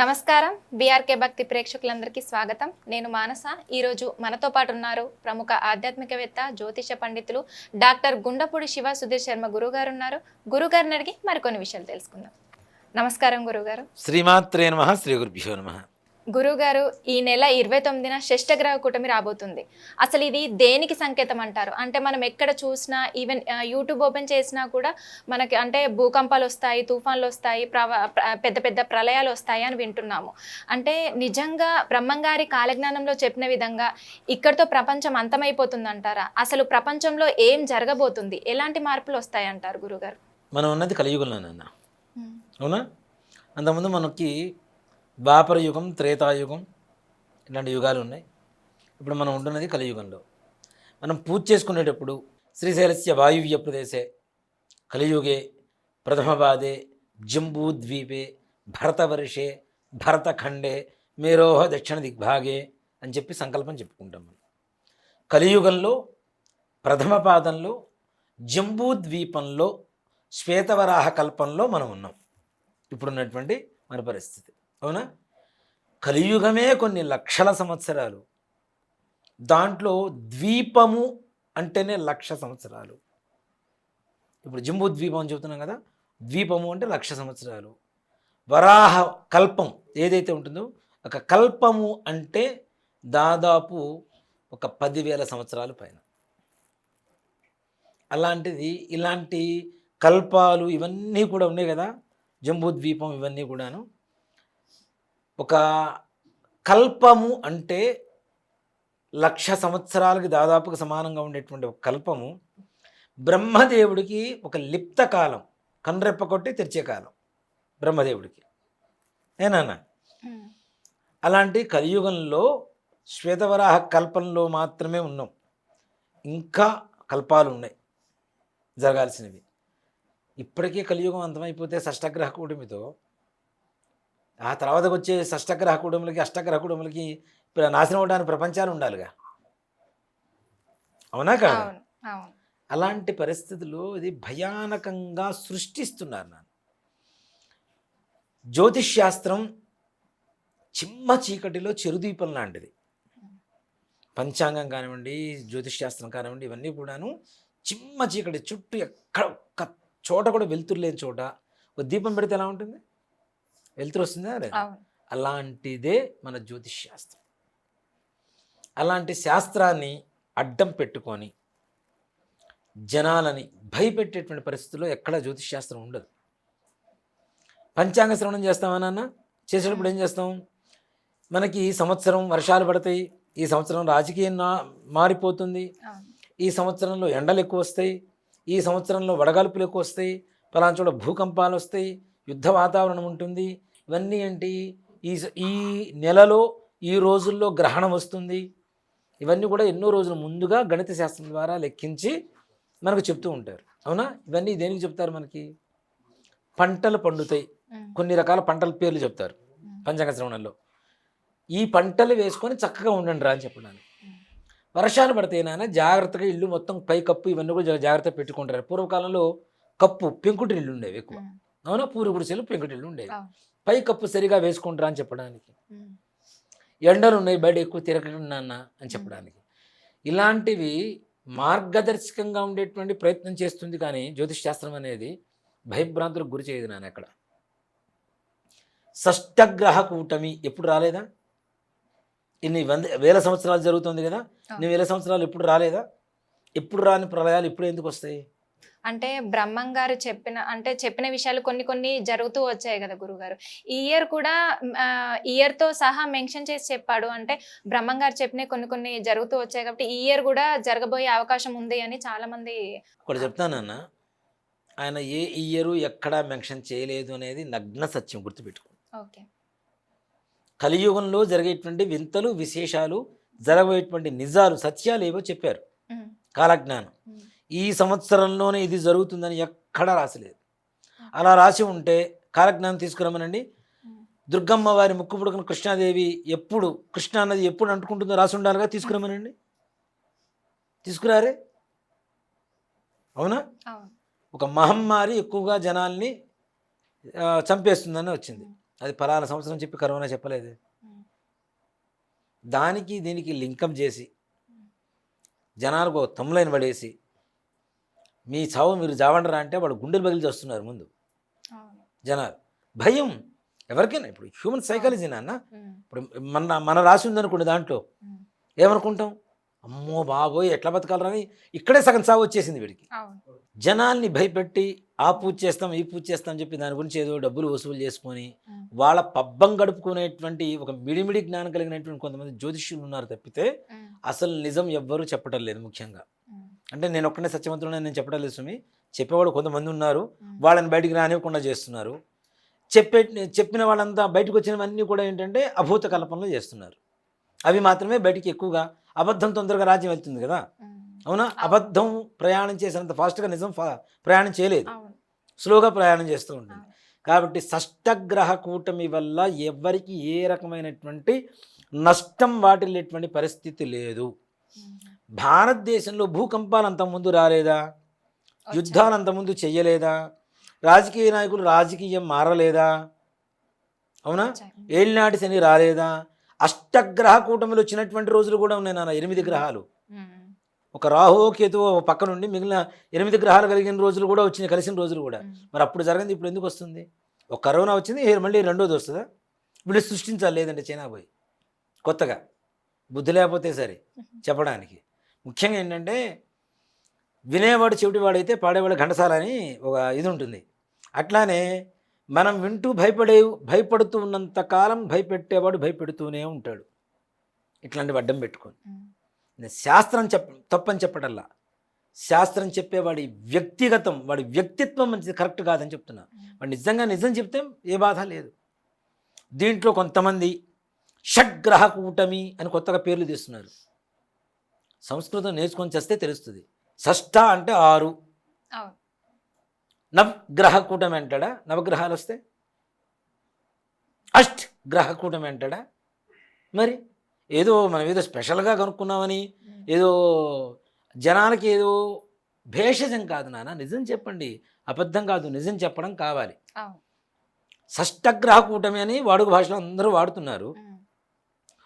నమస్కారం. బీఆర్కే భక్తి ప్రేక్షకులందరికీ స్వాగతం. నేను మానస. ఈరోజు మనతో పాటు ఉన్నారు ప్రముఖ ఆధ్యాత్మికవేత్త జ్యోతిష పండితులు డాక్టర్ గుండపూడి శివ సుధీర్ శర్మ గురుగారు ఉన్నారు గురుగారిని అడిగి మరికొన్ని విషయాలు తెలుసుకుందాం. నమస్కారం గురుగారు. శ్రీమాత్రే నమ శ్రీ గురుభ్యో నమ. గురుగారు ఈ నెల ఇరవై తొమ్మిదిన షష్టగ్రహ కూటమి రాబోతుంది. అసలు ఇది దేనికి సంకేతం అంటారు? అంటే మనం ఎక్కడ చూసినా ఈవెన్ యూట్యూబ్ ఓపెన్ చేసినా కూడా మనకి అంటే భూకంపాలు వస్తాయి తుఫాన్లు వస్తాయి పెద్ద పెద్ద ప్రళయాలు వస్తాయి అని వింటున్నాము. అంటే నిజంగా బ్రహ్మంగారి కాలజ్ఞానంలో చెప్పిన విధంగా ఇక్కడితో ప్రపంచం అంతమైపోతుంది అంటారా అసలు ప్రపంచంలో ఏం జరగబోతుంది? ఎలాంటి మార్పులు వస్తాయి అంటారు గురుగారు మనం ఉన్నది కలియుగంలోనన్న అవునా? అంతకుముందు మనకి ద్వాపరయుగం త్రేతాయుగం ఇలాంటి యుగాలు ఉన్నాయి. ఇప్పుడు మనం ఉంటున్నది కలియుగంలో. మనం పూజ చేసుకునేటప్పుడు శ్రీశైలస్య వాయువ్య ప్రదేశే కలియుగే ప్రథమపాదే జంబూద్వీపే భరతవర్షే భరతఖండే మేరోహ దక్షిణ దిగ్భాగే అని చెప్పి సంకల్పం చెప్పుకుంటాం మనం. కలియుగంలో ప్రథమ పాదంలో జంబూద్వీపంలో శ్వేతవరాహ కల్పంలో మనం ఉన్నాం. ఇప్పుడున్నటువంటి మన పరిస్థితి. అవునా? కలియుగమే కొన్ని లక్షల సంవత్సరాలు. దాంట్లో ద్వీపము అంటేనే లక్ష సంవత్సరాలు. ఇప్పుడు జంబూ ద్వీపం అని చెబుతున్నాం కదా ద్వీపము అంటే లక్ష సంవత్సరాలు. వరాహ కల్పం ఏదైతే ఉంటుందో ఒక కల్పము అంటే దాదాపు ఒక పదివేల సంవత్సరాల పైన. అలాంటిది ఇలాంటి కల్పాలు ఇవన్నీ కూడా ఉన్నాయి కదా జంబూ ద్వీపం ఇవన్నీ కూడాను. ఒక కల్పము అంటే లక్ష సంవత్సరాలకి దాదాపుగా సమానంగా ఉండేటువంటి ఒక కల్పము. బ్రహ్మదేవుడికి ఒక లిప్త కాలం కన్రెప్ప కొట్టి తెరిచే కాలం బ్రహ్మదేవుడికి. ఏనాన్న అలాంటి కలియుగంలో శ్వేతవరాహ కల్పంలో మాత్రమే ఉన్నాం. ఇంకా కల్పాలు ఉన్నాయి జరగాల్సినవి. ఇప్పటికే కలియుగం అంతమైపోతే షష్టగ్రహ కూటమితో ఆ తర్వాత వచ్చే షష్టగ్రహ కూటములకి అష్టగ్రహ ఇప్పుడు నాశనం అవడానికి ప్రపంచాలు ఉండాలిగా. అవునా కాదు? అలాంటి పరిస్థితుల్లో ఇది భయానకంగా సృష్టిస్తున్నారు నన్ను. జ్యోతిష్ శాస్త్రం చిమ్మ చీకటిలో చెరుదీపం లాంటిది. పంచాంగం కానివ్వండి జ్యోతిష్ శాస్త్రం కానివ్వండి ఇవన్నీ కూడాను చిమ్మ చీకటి చుట్టూ ఎక్కడ ఒక్క చోట కూడా వెలుతురు లేని చోట ఒక దీపం పెడితే ఎలా ఉంటుంది? వెలుతురు వస్తుందా? అలాంటిదే మన జ్యోతిష్ శాస్త్రం. అలాంటి శాస్త్రాన్ని అడ్డం పెట్టుకొని జనాలని భయపెట్టేటువంటి పరిస్థితుల్లో ఎక్కడ జ్యోతిష్ శాస్త్రం ఉండదు. పంచాంగ శ్రవణం చేస్తామా నాన్న? చేసేటప్పుడు ఏం చేస్తాం? మనకి ఈ సంవత్సరం వర్షాలు పడతాయి. ఈ సంవత్సరం రాజకీయం నా- మారిపోతుంది. ఈ సంవత్సరంలో ఎండలు ఎక్కువ వస్తాయి. ఈ సంవత్సరంలో వడగాల్పులు ఎక్కువ వస్తాయి. పలానా చోట భూకంపాలు వస్తాయి. యుద్ధ వాతావరణం ఉంటుంది. ఇవన్నీ ఏంటి? ఈ ఈ నెలలో ఈ రోజుల్లో గ్రహణం వస్తుంది. ఇవన్నీ కూడా ఎన్నో రోజుల ముందుగా గణిత శాస్త్రం ద్వారా లెక్కించి మనకు చెప్తూ ఉంటారు. అవునా? ఇవన్నీ దేనికి చెప్తారు మనకి? పంటలు పండుతాయి. కొన్ని రకాల పంటల పేర్లు చెప్తారు. పంచాంగ శ్రవణంలో. ఈ పంటలు వేసుకొని చక్కగా ఉండండి రా అని చెప్పడానికి. వర్షాలు పడితే నాన్న జాగ్రత్తగా ఇల్లు మొత్తం పై కప్పు ఇవన్నీ కూడా జాగ్రత్తగా పెట్టుకుంటారు. పూర్వకాలంలో కప్పు పెంకుటి ఇల్లు ఉండేవి ఎక్కువ. అవునా? పూర్వ గుడిసెలు పెంకుటి ఇల్లు ఉండేవి అవును. పై కప్పు సరిగా వేసుకుంటారా అని చెప్పడానికి. ఎండలు ఉన్నాయి బయట ఎక్కువ తిరగకండి నాన్న అని చెప్పడానికి. ఇలాంటివి మార్గదర్శకంగా ఉండేటువంటి ప్రయత్నం చేస్తుంది కానీ జ్యోతిష్ శాస్త్రం అనేది భయభ్రాంతులకు గురి చేయదు నాన్న ఎక్కడ షష్టగ్రహ కూటమి ఎప్పుడు రాలేదా? ఇన్ని వంద వేల సంవత్సరాలు జరుగుతుంది కదా. ఇన్ని వేల సంవత్సరాలు ఎప్పుడు రాలేదా? ఎప్పుడు రాని ప్రళయాలు ఇప్పుడు ఎందుకు వస్తాయి? అంటే బ్రహ్మం గారు చెప్పిన అంటే చెప్పిన విషయాలు కొన్ని కొన్ని జరుగుతూ వచ్చాయి కదా గురుగారు. ఈ ఇయర్ కూడా ఇయర్తో సహా మెన్షన్ చేసి చెప్పాడు. అంటే బ్రహ్మం గారు చెప్పిన కొన్ని కొన్ని జరుగుతూ వచ్చాయి కాబట్టి ఈ ఇయర్ కూడా జరగబోయే అవకాశం ఉంది అని చాలా మంది ఒకటి చెప్తానన్న ఆయన ఏ ఇయరు ఎక్కడా మెన్షన్ చేయలేదు అనేది నగ్న సత్యం గుర్తుపెట్టుకో ఓకే. కలియుగంలో జరిగేటువంటి వింతలు విశేషాలు జరగబోయేటువంటి నిజాలు సత్యాలు ఏవో చెప్పారు. కాలజ్ఞానం. ఈ సంవత్సరంలోనే ఇది జరుగుతుందని ఎక్కడా రాసలేదు. అలా రాసి ఉంటే కాలజ్ఞానం తీసుకురమ్మనండి. దుర్గమ్మ వారి ముక్కు పుడుకున్న కృష్ణాదేవి ఎప్పుడు కృష్ణ అన్నది ఎప్పుడు అంటుకుంటుందో రాసి ఉండాలిగా తీసుకురమ్మనండి. తీసుకురారే? అవునా? ఒక మహమ్మారి ఎక్కువగా జనాల్ని చంపేస్తుందని వచ్చింది. అది పలానా సంవత్సరం చెప్పి కరోనా చెప్పలేదు. దానికి దీనికి లింకప్ చేసి జనాలకు తమ్ములైన పడేసి మీ చావు మీరు జావండరా అంటే వాడు గుండెలు బగిలి చేస్తున్నారు ముందు జనాలు భయం ఎవరికైనా ఇప్పుడు హ్యూమన్ సైకాలజీ నాన్న. ఇప్పుడు మన మన రాసి ఉందనుకోండి దాంట్లో. ఏమనుకుంటాం అమ్మో బాబోయ్ ఎట్లా బతకాలని ఇక్కడే సగం చావు వచ్చేసింది వీడికి జనాల్ని భయపెట్టి ఆ పూజ చేస్తాం ఈ పూజ చేస్తాం అని చెప్పి దాని గురించి ఏదో డబ్బులు వసూలు చేసుకొని. వాళ్ళ పబ్బం గడుపుకునేటువంటి ఒక మిడిమిడి జ్ఞానం కలిగినటువంటి కొంతమంది జ్యోతిష్యులు ఉన్నారు తప్పితే. అసలు నిజం ఎవ్వరూ చెప్పటం లేదు ముఖ్యంగా. అంటే నేను ఒక్కనే సత్యవంతుడు నేను చెప్పడం లేదు సుమి చెప్పేవాడు కొంతమంది ఉన్నారు. వాళ్ళని బయటికి రానివ్వకుండా చేస్తున్నారు. చెప్పే చెప్పిన వాళ్ళంతా బయటకు వచ్చినవన్నీ కూడా ఏంటంటే అభూత కల్పనలు చేస్తున్నారు. అవి మాత్రమే బయటికి ఎక్కువగా అబద్ధం తొందరగా రాజ్యం వెళ్తుంది కదా. అవునా? అబద్ధం ప్రయాణం చేసినంత ఫాస్ట్గా నిజం ఫా- ప్రయాణం చేయలేదు. స్లోగా ప్రయాణం చేస్తూ ఉంటుంది. కాబట్టి షష్టగ్రహ కూటమి వల్ల ఎవరికి ఏ రకమైనటువంటి నష్టం వాటిల్లేటువంటి పరిస్థితి లేదు. భారతదేశంలో భూకంపాలు అంతకుముందు రాలేదా. యుద్ధాలు అంతకుముందు చెయ్యలేదా? రాజకీయ నాయకులు రాజకీయం మారలేదా? అవునా. ఏళ్ళనాటి శని రాలేదా? అష్టగ్రహ కూటమిలు వచ్చినటువంటి రోజులు కూడా ఉన్నాయి నాన్న ఎనిమిది గ్రహాలు. ఒక రాహు కేతు ఓ పక్క నుండి మిగిలిన ఎనిమిది గ్రహాలు కలిగిన రోజులు కూడా వచ్చినాయి కలిసిన రోజులు కూడా. మరి అప్పుడు జరగదు ఇప్పుడు ఎందుకు వస్తుంది? ఒక కరోనా వచ్చింది మళ్ళీ రెండోది వస్తుందా? వీళ్ళు సృష్టించాలి లేదంటే చైనా పోయి. కొత్తగా. బుద్ధి లేకపోతే సరే చెప్పడానికి. ముఖ్యంగా ఏంటంటే వినేవాడు చెవిటివాడైతే పాడేవాడు ఘంటసాల అని ఒక ఇది ఉంటుంది. అట్లానే మనం వింటూ భయపడే భయపడుతూ ఉన్నంత కాలం భయపెట్టేవాడు భయపెడుతూనే ఉంటాడు. ఇట్లాంటివి అడ్డం పెట్టుకొని. శాస్త్రం చెప్ప తప్పని చెప్పడల్లా శాస్త్రం చెప్పేవాడి వ్యక్తిగతం వాడి వ్యక్తిత్వం మంచిది కరెక్ట్ కాదని చెప్తున్నా. వాడు నిజంగా నిజం చెప్తే ఏ బాధ లేదు. దీంట్లో కొంతమంది షడ్గ్రహ కూటమి అని కొత్తగా పేర్లు తీస్తున్నారు. సంస్కృతం నేర్చుకొని చేస్తే తెలుస్తుంది. షష్ఠ అంటే ఆరు. నవగ్రహ కూటమి అంటాడా? నవగ్రహాలు వస్తే? అష్ట్ గ్రహ కూటమి అంటాడా? మరి ఏదో మనం ఏదో స్పెషల్గా కనుక్కున్నామని. ఏదో జనాలకి ఏదో భేషజం కాదు నాన్న నిజం చెప్పండి. అబద్ధం కాదు నిజం చెప్పడం కావాలి. షష్టగ్రహ కూటమి అని వాడుక భాషలో అందరూ వాడుతున్నారు.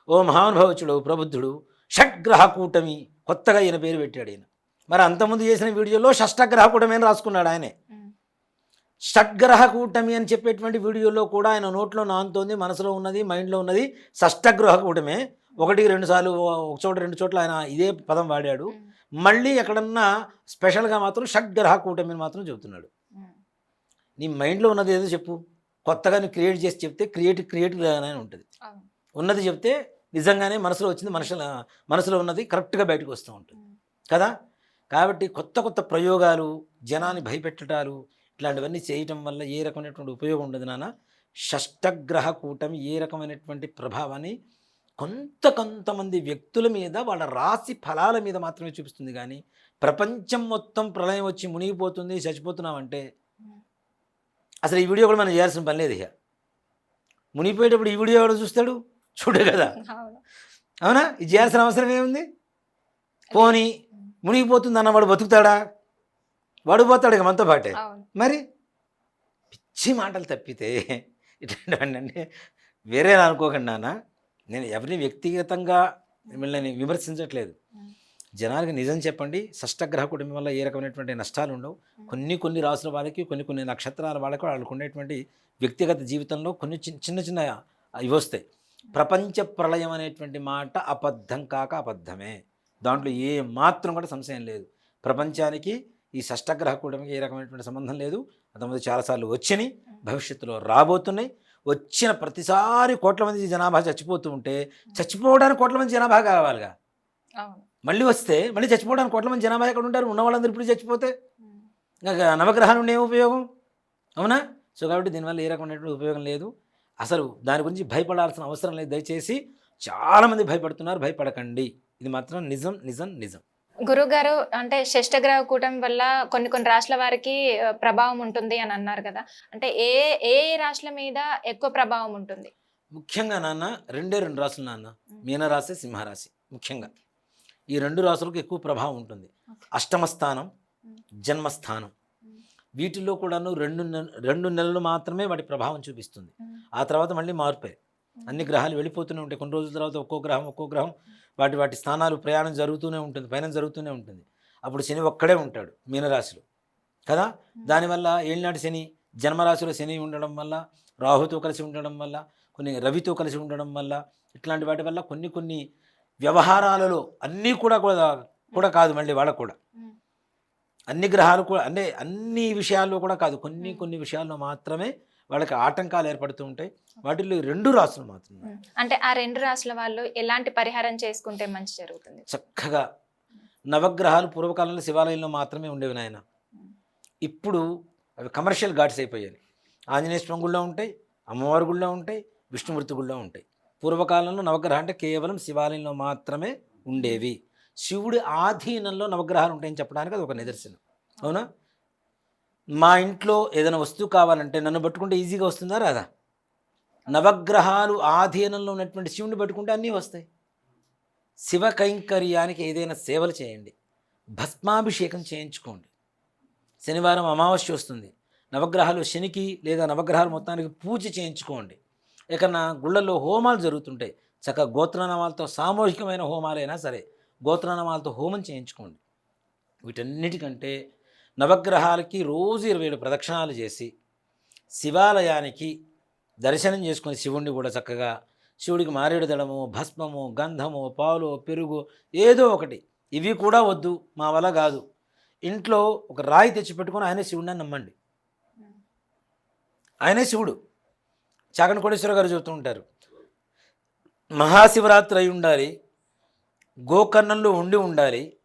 ఓ మహానుభావచుడు ప్రబుద్ధుడు షడ్గ్రహ కూటమి కొత్తగా ఈయన పేరు పెట్టాడు ఈయన. మరి అంతకుముందు చేసిన వీడియోలో షష్టగ్రహ కూటమి అని రాసుకున్నాడు ఆయనే. షడ్గ్రహ కూటమి అని చెప్పేటువంటి వీడియోలో కూడా ఆయన నోట్లో నానుతోంది మనసులో ఉన్నది మైండ్లో ఉన్నది షష్టగ్రహ కూటమే. ఒకటి రెండు సార్లు ఒక చోట రెండు చోట్ల ఆయన ఇదే పదం వాడాడు. మళ్ళీ ఎక్కడన్నా స్పెషల్గా మాత్రం షడ్గ్రహ కూటమిని మాత్రం చెబుతున్నాడు. నీ మైండ్లో ఉన్నది ఏదో చెప్పు. కొత్తగా నువ్వు క్రియేట్ చేసి చెప్తే క్రియేటివ్ క్రియేటివ్గానే ఉంటుంది. ఉన్నది చెప్తే నిజంగానే మనసులో వచ్చింది మనుషుల మనసులో ఉన్నది కరెక్ట్గా బయటకు వస్తూ ఉంటుంది. కదా? కాబట్టి కొత్త కొత్త ప్రయోగాలు జనాన్ని భయపెట్టడాలు ఇట్లాంటివన్నీ చేయటం వల్ల ఏ రకమైనటువంటి ఉపయోగం ఉండదు నాన్న. షష్టగ్రహ కూటమి ఏ రకమైనటువంటి ప్రభావాన్ని కొంత కొంతమంది వ్యక్తుల మీద వాళ్ళ రాశి ఫలాల మీద మాత్రమే చూపిస్తుంది. కానీ ప్రపంచం మొత్తం ప్రళయం వచ్చి మునిగిపోతుంది చచ్చిపోతున్నామంటే అసలు ఈ వీడియో కూడా మనం చేయాల్సిన పని లేదు ఇక. మునిగిపోయేటప్పుడు ఈ వీడియో ఎవడో చూస్తాడు? చూడు కదా. అవును. ఇది చేయాల్సిన అవసరం ఏముంది? పోనీ మునిగిపోతుంది అన్నవాడు బతుకుతాడా? వాడు పోతాడు ఇక మనతో పాటే. మరి? పిచ్చి మాటలు తప్పితే ఇట్లాంటివన్నీ అంటే వేరే అనుకోకండి నాన్న. నేను ఎవరిని వ్యక్తిగతంగా మిమ్మల్ని విమర్శించట్లేదు. జనాలకి నిజం చెప్పండి. షష్టగ్రహ కుటుంబం వల్ల ఏ రకమైనటువంటి నష్టాలు ఉండవు. కొన్ని కొన్ని రాసుల వాళ్ళకి కొన్ని కొన్ని నక్షత్రాల వాళ్ళకి వాళ్ళకు ఉండేటువంటి వ్యక్తిగత జీవితంలో కొన్ని చిన్న చిన్న చిన్న ఇవి వస్తాయి. ప్రపంచ ప్రళయం అనేటువంటి మాట అబద్ధం కాక అబద్ధమే. దాంట్లో ఏ మాత్రం కూడా సంశయం లేదు. ప్రపంచానికి ఈ షష్టగ్రహ కూటమికి ఏ రకమైనటువంటి సంబంధం లేదు. అంతకుముందు చాలాసార్లు వచ్చినాయి భవిష్యత్తులో రాబోతున్నాయి. వచ్చిన ప్రతిసారి కోట్ల మంది జనాభా చచ్చిపోతూ ఉంటే చచ్చిపోవడానికి కోట్ల మంది జనాభా కావాలిగా. మళ్ళీ వస్తే మళ్ళీ చచ్చిపోవడానికి కోట్ల మంది జనాభా ఎక్కడ ఉంటారు? ఉన్న వాళ్ళందరూ ఇప్పుడు చచ్చిపోతే నవగ్రహాలు ఉండే ఉపయోగం? అవునా? సో కాబట్టి దీనివల్ల ఏ రకమైనటువంటి ఉపయోగం లేదు. అసలు దాని గురించి భయపడాల్సిన అవసరం లేదు. దయచేసి చాలామంది భయపడుతున్నారు. భయపడకండి. ఇది మాత్రం నిజం నిజం నిజం. గురుగారు అంటే షష్టగ్రహ కూటమి వల్ల కొన్ని కొన్ని రాష్ట్రాల వారికి ప్రభావం ఉంటుంది అని అన్నారు కదా. అంటే ఏ ఏ రాష్ట్రాల మీద ఎక్కువ ప్రభావం ఉంటుంది? ముఖ్యంగా నాన్న రెండే రెండు రాసులు నాన్న. మీనరాశి సింహరాశి. ముఖ్యంగా ఈ రెండు రాసులకు ఎక్కువ ప్రభావం ఉంటుంది. Okay. అష్టమ స్థానం Mm. జన్మస్థానం. వీటిల్లో కూడాను రెండు నెల- రెండు నెలలు మాత్రమే వాటి ప్రభావం చూపిస్తుంది. ఆ తర్వాత మళ్ళీ మార్పే అన్ని గ్రహాలు వెళ్ళిపోతూనే ఉంటాయి. కొన్ని రోజుల తర్వాత ఒక్కో గ్రహం ఒక్కో గ్రహం వాటి వాటి స్థానాలు ప్రయాణం జరుగుతూనే ఉంటుంది పయనం జరుగుతూనే ఉంటుంది. అప్పుడు శని ఒక్కడే ఉంటాడు మీనరాశిలో. కదా? దానివల్ల ఏళ్ళనాటి శని జన్మరాశిలో శని ఉండడం వల్ల రాహుతో కలిసి ఉండడం వల్ల కొన్ని రవితో కలిసి ఉండడం వల్ల ఇట్లాంటి వాటి వల్ల కొన్ని కొన్ని వ్యవహారాలలో అన్నీ కూడా కూడా కూడా కాదు మళ్ళీ వాళ్ళకు కూడా. అన్ని గ్రహాలు కూడా అంటే అన్ని విషయాల్లో కూడా కాదు కొన్ని కొన్ని విషయాల్లో మాత్రమే వాళ్ళకి ఆటంకాలు ఏర్పడుతూ ఉంటాయి. వాటిల్లో ఈ రెండు రాసులు మాత్రమే. అంటే ఆ రెండు రాసుల వాళ్ళు ఎలాంటి పరిహారం చేసుకుంటే మంచి జరుగుతుంది? చక్కగా నవగ్రహాలు పూర్వకాలంలో శివాలయంలో మాత్రమే ఉండేవి నాయన. ఇప్పుడు అవి కమర్షియల్ గాడ్స్ అయిపోయాయి. ఆంజనేయ స్వామి గుళ్ళో ఉంటాయి అమ్మవారి గుళ్ళో ఉంటాయి విష్ణుమూర్తి గుళ్ళో ఉంటాయి. పూర్వకాలంలో నవగ్రహం అంటే కేవలం శివాలయంలో మాత్రమే ఉండేవి. శివుడి ఆధీనంలో నవగ్రహాలు ఉంటాయని చెప్పడానికి అది ఒక నిదర్శనం. అవునా? మా ఇంట్లో ఏదైనా వస్తువు కావాలంటే నన్ను పట్టుకుంటే ఈజీగా వస్తుందా రాదా? నవగ్రహాలు ఆధీనంలో ఉన్నటువంటి శివుని పట్టుకుంటే అన్నీ వస్తాయి. శివ కైంకర్యానికి ఏదైనా సేవలు చేయండి. భస్మాభిషేకం చేయించుకోండి. శనివారం అమావాస్య వస్తుంది. నవగ్రహాలు శనికి లేదా నవగ్రహాలు మొత్తానికి పూజ చేయించుకోండి. ఎక్కడన్నా గుళ్ళల్లో హోమాలు జరుగుతుంటాయి. చక్కగా గోత్రనామాలతో సామూహికమైన హోమాలైనా సరే గోత్రనామాలతో హోమం చేయించుకోండి. వీటన్నిటికంటే నవగ్రహాలకి రోజు ఇరవై ఏడు ప్రదక్షిణాలు చేసి శివాలయానికి దర్శనం చేసుకుని శివుణ్ణి కూడా చక్కగా శివుడికి మారేడు దళము భస్మము గంధము పాలు పెరుగు ఏదో ఒకటి. ఇవి కూడా వద్దు మా వల్ల కాదు. ఇంట్లో ఒక రాయి తెచ్చి పెట్టుకొని ఆయనే శివుడిని అని నమ్మండి. ఆయనే శివుడు. చాకన కోటేశ్వర గారు చెబుతూ ఉంటారు మహాశివరాత్రి అయి ఉండాలి గోకర్ణంలో ఉండి ఉండాలి.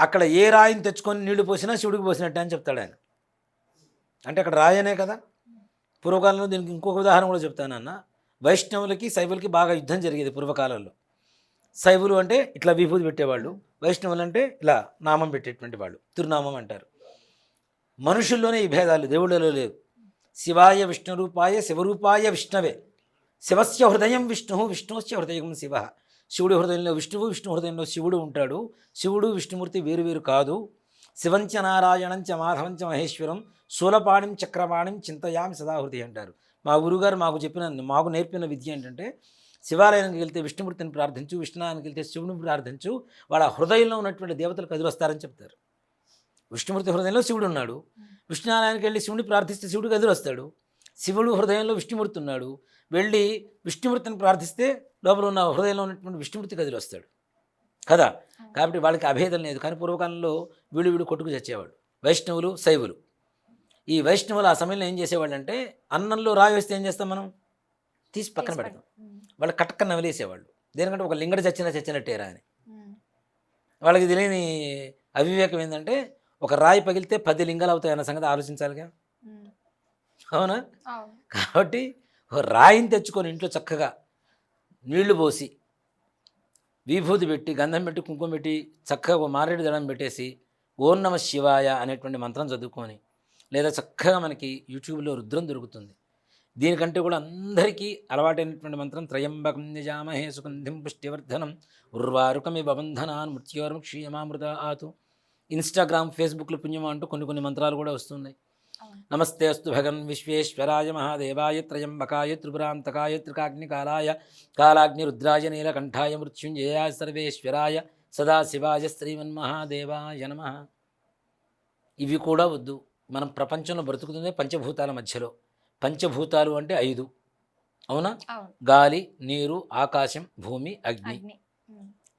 అక్కడ ఏ రాయిని తెచ్చుకొని నీళ్ళు పోసినా శివుడికి పోసినట్టే అని చెప్తాడు ఆయన. అంటే అక్కడ రాయనే కదా. పూర్వకాలంలో దీనికి ఇంకొక ఉదాహరణ కూడా చెప్తానన్న వైష్ణవులకి శైవులకి బాగా యుద్ధం జరిగేది పూర్వకాలంలో. శైవులు అంటే ఇట్లా విభూతి పెట్టేవాళ్ళు. వైష్ణవులు అంటే ఇలా నామం పెట్టేటువంటి వాళ్ళు. తిరునామం అంటారు. మనుషుల్లోనే ఈ భేదాలు దేవుళ్ళలో లేవు. శివాయ విష్ణురూపాయ శివరూపాయ విష్ణవే. శివస్య హృదయం విష్ణు విష్ణుస్య హృదయం శివ. శివుడి హృదయంలో విష్ణువు విష్ణు హృదయంలో శివుడు ఉంటాడు. శివుడు విష్ణుమూర్తి వేరు వేరు కాదు. శివంచ నారాయణంచ మాధవంచ మహేశ్వరం శూలపాణిం చక్రపాణిం చింతయామి సదాహృతి అంటారు. మా గురుగారు మాకు చెప్పిన మాకు నేర్పిన విద్య ఏంటంటే శివాలయానికి వెళ్తే విష్ణుమూర్తిని ప్రార్థించు విష్ణునారాయణకి వెళ్తే శివుడిని ప్రార్థించు వాళ్ళ హృదయంలో ఉన్నటువంటి దేవతలు కదిలొస్తారని చెప్తారు. విష్ణుమూర్తి హృదయంలో శివుడు ఉన్నాడు. విష్ణునారాయణకి వెళ్ళి శివుడిని ప్రార్థిస్తే శివుడు కదిలొస్తాడు. శివుడు హృదయంలో విష్ణుమూర్తి ఉన్నాడు. వెళ్ళి విష్ణుమూర్తిని ప్రార్థిస్తే లోపల ఉన్న హృదయంలో ఉన్నటువంటి విష్ణుమూర్తి కదిలి వస్తాడు. కదా? కాబట్టి వాళ్ళకి అభేదం లేదు. కానీ పూర్వకాలంలో వీడు వీడు కొట్టుకు చచ్చేవాడు. వైష్ణవులు శైవులు. ఈ వైష్ణవులు ఆ సమయంలో ఏం చేసేవాళ్ళు అంటే అన్నంలో రాయి వేస్తే ఏం చేస్తాం మనం? తీసి పక్కన పెడతాం. వాళ్ళు కట్టక్క నవలేసేవాళ్ళు దేనికంటే ఒక లింగడ చచ్చిన చచ్చినట్టేరా అని. వాళ్ళకి తెలియని అవివేకం ఏంటంటే ఒక రాయి పగిలితే పది లింగాలు అవుతాయి అన్న సంగతి ఆలోచించాలిగా? అవునా? కాబట్టి ఒక రాయిని తెచ్చుకొని ఇంట్లో చక్కగా నీళ్ళు పోసి విభూతి పెట్టి గంధం పెట్టి కుంకుమ పెట్టి చక్కగా ఒక మారేడు దళం పెట్టేసి ఓం నమ శివాయ అనేటువంటి మంత్రం చదువుకొని లేదా చక్కగా మనకి యూట్యూబ్లో రుద్రం దొరుకుతుంది. దీనికంటే కూడా అందరికీ అలవాటైనటువంటి మంత్రం త్రయంబకం నిజామహే సుగంధిం పుష్టివర్ధనం ఉర్వారుకమి బంధనాన్ మృత్యోర్ముక్షీయమామృత ఆతు ఇన్స్టాగ్రామ్ ఫేస్బుక్లో పుణ్యమా అంటూ కొన్ని కొన్ని మంత్రాలు కూడా వస్తున్నాయి. అవును నమస్తే అస్తు భగన్ విశ్వేశ్వరాయ మహాదేవాయ త్రయంబకాయ త్రిపురాంతకాయ త్రికాగ్నికాలాయ కాలాగ్ని రుద్రాయ నీలకంఠాయ మృత్యుంజయాయ సర్వేశ్వరాయ సదాశివాయ శ్రీమన్మహాదేవాయ నమ. ఇవి కూడా వద్దు. మనం ప్రపంచంలో బ్రతుకుతుంది పంచభూతాల మధ్యలో. పంచభూతాలు అంటే ఐదు. అవునా? గాలి నీరు ఆకాశం భూమి అగ్ని.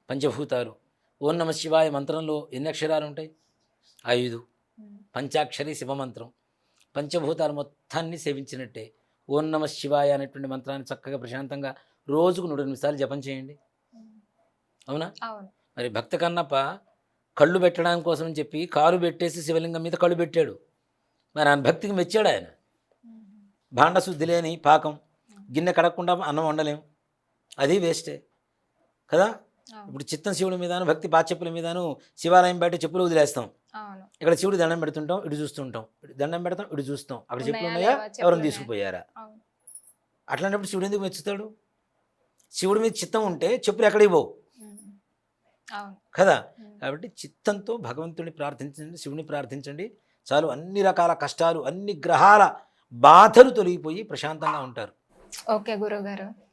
పంచభూతాలు. ఓం నమ శివాయ మంత్రంలో ఎన్ని అక్షరాలు ఉంటాయి? ఐదు. పంచాక్షరి శివమంత్రం. పంచభూతాలు మొత్తాన్ని సేవించినట్టే. ఓం నమ శివాయ అనేటువంటి మంత్రాన్ని చక్కగా ప్రశాంతంగా రోజుకు నూట నిమిషాలు జపం చేయండి. అవునా? మరి భక్త కన్నప్ప కళ్ళు పెట్టడానికి కోసం చెప్పి కాలు పెట్టేసి శివలింగం మీద కళ్ళు పెట్టాడు. మరి ఆయన భక్తికి మెచ్చాడు ఆయన. ఉమ్. భాండ శుద్ధి లేని పాకం. గిన్నె కడగకుండా అన్నం వండలేం. అది వేస్టే. కదా? ఇప్పుడు చిత్తం శివుడి మీదను భక్తి పాచెప్పుల మీదను శివాలయం బయట చెప్పులు వదిలేస్తాం. ఇక్కడ శివుడు దండం పెడుతుంటాం ఇటు చూస్తుంటాం. దండం పెడతాం ఇటు చూస్తాం. అక్కడ చెప్పులు ఉన్నాయా ఎవరైనా? తీసుకుపోయారా? అట్లాంటప్పుడు శివుడు ఎందుకు మెచ్చుతాడు? శివుడి మీద చిత్తం ఉంటే చెప్పులు ఎక్కడికి పోవు. ఉమ్. అవును. కదా. కాబట్టి చిత్తంతో భగవంతుని ప్రార్థించండి శివుని ప్రార్థించండి. చాలు అన్ని రకాల కష్టాలు అన్ని గ్రహాల బాధలు తొలగిపోయి ప్రశాంతంగా ఉంటారు. ఓకే గురుగారు.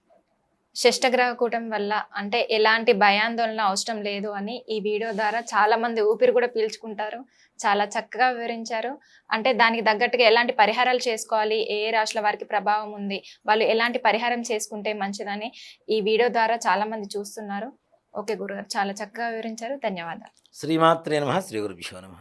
షష్టగ్రహ కూటమి వల్ల అంటే ఎలాంటి భయాందోళన అవసరం లేదు అని ఈ వీడియో ద్వారా చాలా మంది ఊపిరి కూడా పీల్చుకుంటారు. చాలా చక్కగా వివరించారు. అంటే దానికి తగ్గట్టుగా ఎలాంటి పరిహారాలు చేసుకోవాలి? ఏ ఏ రాశుల వారికి ప్రభావం ఉంది? వాళ్ళు ఎలాంటి పరిహారం చేసుకుంటే మంచిదని ఈ వీడియో ద్వారా చాలా మంది చూస్తున్నారు. ఓకే గురుగారు చాలా చక్కగా వివరించారు. ధన్యవాదాలు. శ్రీమాత్రే నమ శ్రీ గురుభ్యో నమ.